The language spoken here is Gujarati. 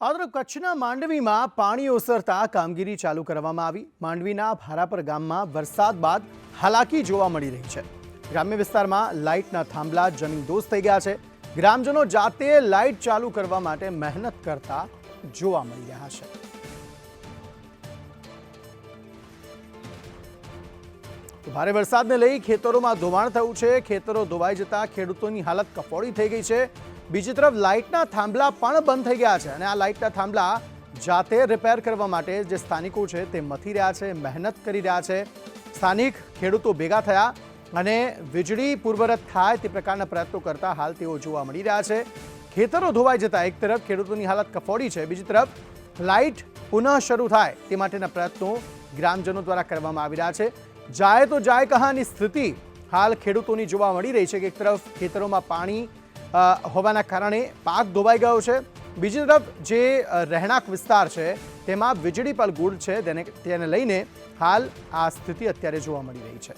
આ કચ્છના માંડવીમાં પાણી ઓસરતા કામગીરી ચાલુ કરવામાં આવી. માંડવીના ભારાપર ગામમાં વરસાદ બાદ હાલાકી જોવા મળી રહી છે. ગ્રામ્ય વિસ્તારમાં લાઇટના થાંભલા જમીનદોસ્ત થઈ ગયા છે. ગ્રામજનો જાતે લાઇટ ચાલુ કરવા માટે મહેનત કરતા જોવા મળી રહ્યા છે. ભારે વરસાદને લઈ ખેતરોમાં ધોવાણ થયું છે. ખેતરો ધોવાઈ જતા ખેડૂતોની હાલત કફોડી થઈ ગઈ છે. બીજી તરફ લાઇટના થાંભલા પણ બંધ થઈ ગયા છે અને આ લાઇટના થાંભલા જાતે રિપેર કરવા માટે જે સ્થાનિકો છે તે મથી રહ્યા છે, મહેનત કરી રહ્યા છે. સ્થાનિક ખેડૂતો ભેગા થયા અને વીજળી પૂર્વરત થાય તે પ્રકારના પ્રયત્નો કરતા હાલ તેઓ જોવા મળી રહ્યા છે. ખેતરો ધોવાઈ જતા એક તરફ ખેડૂતોની હાલત કફોડી છે, બીજી તરફ લાઇટ પુનઃ શરૂ થાય તે માટેના પ્રયત્નો ગ્રામજનો દ્વારા કરવામાં આવી રહ્યા છે. જાય તો જાય કહાની સ્થિતિ હાલ ખેડૂતોની જોવા મળી રહી છે કે એક તરફ ખેતરોમાં પાણી હોવાના કારણે પાક ધોવાઈ ગયો છે. બીજી તરફ જે રહેણાંક વિસ્તાર છે તેમાં વીજળી પર ગુડ છે. તેને તેને લઈને હાલ આ સ્થિતિ અત્યારે જોવા મળી રહી છે.